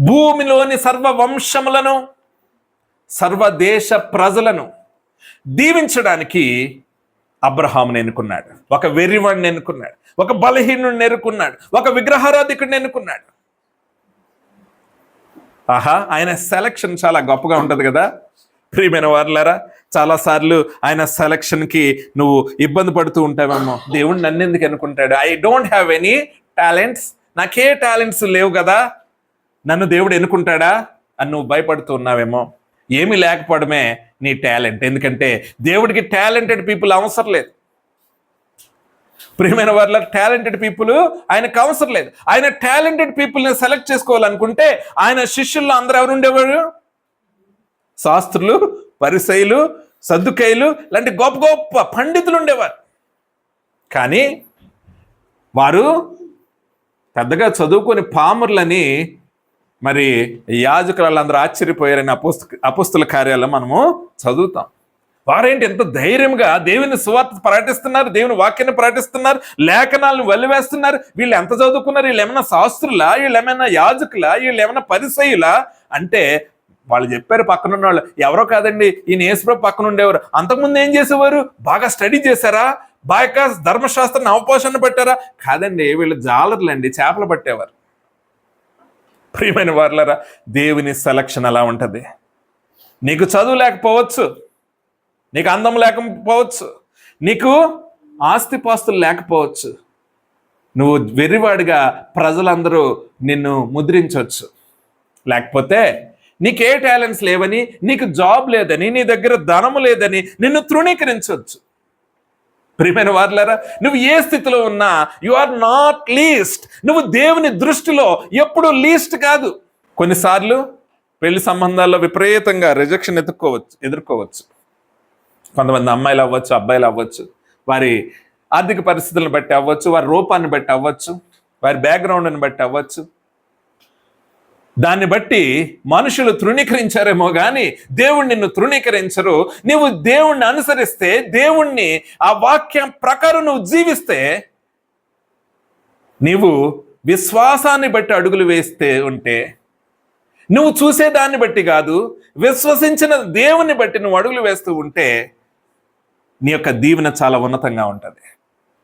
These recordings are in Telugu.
భూమిలోని సర్వ వంశములను సర్వదేశ ప్రజలను దీవించడానికి అబ్రహాముని ఎన్నుకున్నాడు. ఒక వెర్రివాడిని ఎన్నుకున్నాడు. ఒక బలహీనుడిని ఎన్నుకున్నాడు. ఒక విగ్రహారాధికుడిని ఎన్నుకున్నాడు. ఆహా ఆయన సెలక్షన్ చాలా గొప్పగా ఉంటుంది కదా. ప్రియమైన వారులారా చాలాసార్లు ఆయన సెలక్షన్కి నువ్వు ఇబ్బంది పడుతూ ఉంటావేమో. దేవుడు నన్ను ఎందుకు అనుకుంటాడు I don't have any talents నాకే టాలెంట్స్ లేవు కదా. నన్ను దేవుడు ఎన్నుకుంటాడా అని నువ్వు భయపడుతూ ఉన్నావేమో. ఏమీ లేకపోవడమే నీ టాలెంట్. ఎందుకంటే దేవుడికి టాలెంటెడ్ పీపుల్ అవసరం లేదు. ప్రియమైన వాళ్ళ టాలెంటెడ్ పీపుల్ ఆయనకు అవసరం లేదు. ఆయన టాలెంటెడ్ పీపుల్ని సెలెక్ట్ చేసుకోవాలనుకుంటే ఆయన శిష్యుల్లో అందరూ ఎవరు ఉండేవారు? శాస్త్రులు పరిసైలు సద్దుకైలు లాంటి గొప్ప గొప్ప పండితులు ఉండేవారు. కానీ వారు పెద్దగా చదువుకొని పాముర్లని మరి యాజకులందరూ ఆశ్చర్యపోయారని అపుస్త అపుస్తుల కార్యాలయం మనము చదువుతాం. వారేంటి ఎంత ధైర్యంగా దేవుని సువార్త ప్రకటిస్తున్నారు దేవుని వాక్యాన్ని ప్రకటిస్తున్నారు లేఖనాలను వెల్లివేస్తున్నారు వీళ్ళు ఎంత చదువుకున్నారు వీళ్ళు ఏమైనా శాస్త్రులా వీళ్ళు ఏమైనా యాజకులా వీళ్ళు ఏమైనా పరిసయులా? అంటే వాళ్ళు చెప్పారు పక్కన ఉన్న వాళ్ళు ఎవరో కాదండి ఈయన యేసుప్రభు పక్కన ఉండేవారు అంతకుముందు ఏం చేసేవారు? బాగా స్టడీ చేశారా? బాగా ధర్మశాస్త్రాన్ని అవపోషణ పెట్టారా? కాదండి వీళ్ళు జాలర్లండి చేపలు పట్టేవారు. ప్రియమైన వార్లరా దేవుని సెలక్షన్ అలా ఉంటుంది. నీకు చదువు లేకపోవచ్చు నీకు అందం లేకపోవచ్చు నీకు ఆస్తిపాస్తులు లేకపోవచ్చు నువ్వు వెర్రివాడిగా ప్రజలందరూ నిన్ను ముద్రించవచ్చు లేకపోతే నీకే టాలెంట్స్ లేవని నీకు జాబ్ లేదని నీ దగ్గర ధనము లేదని నిన్ను తృణీకరించవచ్చు ప్రియమైన వారులారా నువ్వు ఏ స్థితిలో ఉన్నా యు ఆర్ నాట్ లీస్ట్ నువ్వు దేవుని దృష్టిలో ఎప్పుడు లీస్ట్ కాదు. కొన్నిసార్లు పెళ్ళి సంబంధాల్లో విపరీతంగా రిజెక్షన్ ఎదుర్కోవచ్చు ఎదుర్కోవచ్చు. కొంతమంది అమ్మాయిలు అవ్వచ్చు అబ్బాయిలు అవ్వచ్చు. వారి ఆర్థిక పరిస్థితులను బట్టి అవ్వచ్చు వారి రూపాన్ని బట్టి అవ్వచ్చు వారి బ్యాక్గ్రౌండ్ని బట్టి అవ్వచ్చు. దాన్ని బట్టి మనుషులు తృణీకరించారేమో కానీ దేవుడు నిన్ను తృణీకరించరు. నువ్వు దేవుణ్ణి అనుసరిస్తే దేవుణ్ణి ఆ వాక్యం ప్రకారం నువ్వు జీవిస్తే నీవు విశ్వాసాన్ని బట్టి అడుగులు వేస్తే ఉంటే నువ్వు చూసేదాన్ని బట్టి కాదు విశ్వసించిన దేవుని బట్టి నువ్వు అడుగులు వేస్తూ ఉంటే నీ యొక్క దీవెన చాలా ఉన్నతంగా ఉంటుంది.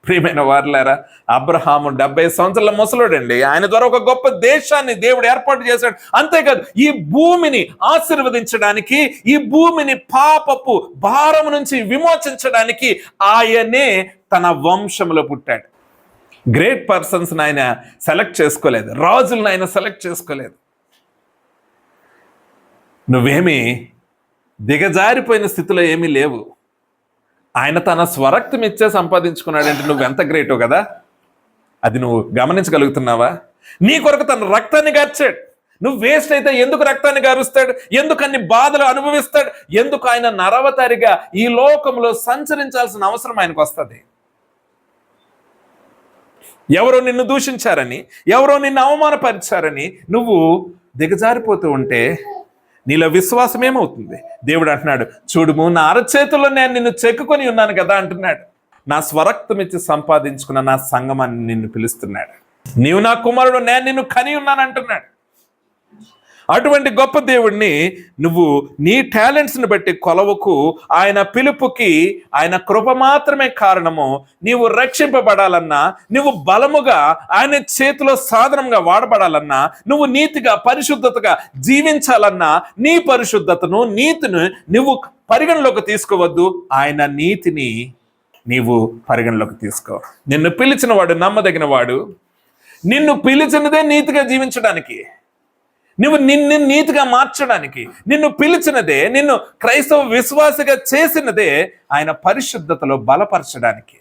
ప్రియమైన వారులారా అబ్రహాము డెబ్బై సంవత్సరాల ముసలుడండి. ఆయన ద్వారా ఒక గొప్ప దేశాన్ని దేవుడు ఏర్పాటు చేశాడు. అంతేకాదు ఈ భూమిని ఆశీర్వదించడానికి ఈ భూమిని పాపపు భారం నుంచి విమోచించడానికి ఆయనే తన వంశంలో పుట్టాడు. గ్రేట్ పర్సన్స్ ఆయన సెలెక్ట్ చేసుకోలేదు. రాజులను ఆయన సెలెక్ట్ చేసుకోలేదు. నువ్వేమి దిగజారిపోయిన స్థితిలో ఏమీ లేవు. ఆయన తన స్వరక్తం ఇచ్చే సంపాదించుకున్నాడంటే? నువ్వు ఎంత గ్రేటో కదా. అది నువ్వు గమనించగలుగుతున్నావా? నీ కొరకు తన రక్తాన్ని గార్చాడు. నువ్వు వేస్ట్ అయితే ఎందుకు రక్తాన్ని గారుస్తాడు? ఎందుకు అన్ని బాధలు అనుభవిస్తాడు? ఎందుకు ఆయన నరవతారిగా ఈ లోకంలో సంచరించాల్సిన అవసరం ఆయనకు వస్తుంది? ఎవరో నిన్ను దూషించారని ఎవరో నిన్ను అవమానపరిచారని నువ్వు దిగజారిపోతూ ఉంటే నీలో విశ్వాసం ఏమవుతుంది? దేవుడు అంటున్నాడు చూడుము నా అరచేతుల్లో నేను నిన్ను చెక్కుకొని ఉన్నాను కదా అంటున్నాడు. నా స్వరక్తం ఇచ్చి సంపాదించుకున్న నా సంగమాన్ని నిన్ను పిలుస్తున్నాడు. నీవు నా కుమారుడు నేను నిన్ను కని ఉన్నాను అంటున్నాడు. అటువంటి గొప్ప దేవుణ్ణి నువ్వు నీ టాలెంట్స్ని బట్టి కొలవకు ఆయన పిలుపుకి ఆయన కృప మాత్రమే కారణము. నీవు రక్షింపబడాలన్నా నువ్వు బలముగా ఆయన చేతిలో సాధనంగా వాడబడాలన్నా నువ్వు నీతిగా పరిశుద్ధతగా జీవించాలన్నా నీ పరిశుద్ధతను నీతిని నువ్వు పరిగణలోకి తీసుకోవద్దు. ఆయన నీతిని నీవు పరిగణలోకి తీసుకో. నిన్ను పిలిచిన వాడు నమ్మదగిన వాడు. నిన్ను పిలిచినదే నీతిగా జీవించడానికి. నువ్వు నిన్ను నీతిగా మార్చడానికి నిన్ను పిలిచినదే నిన్ను క్రైస్తవ విశ్వాసగా చేసినదే ఆయన పరిశుద్ధతలో బలపరచడానికి.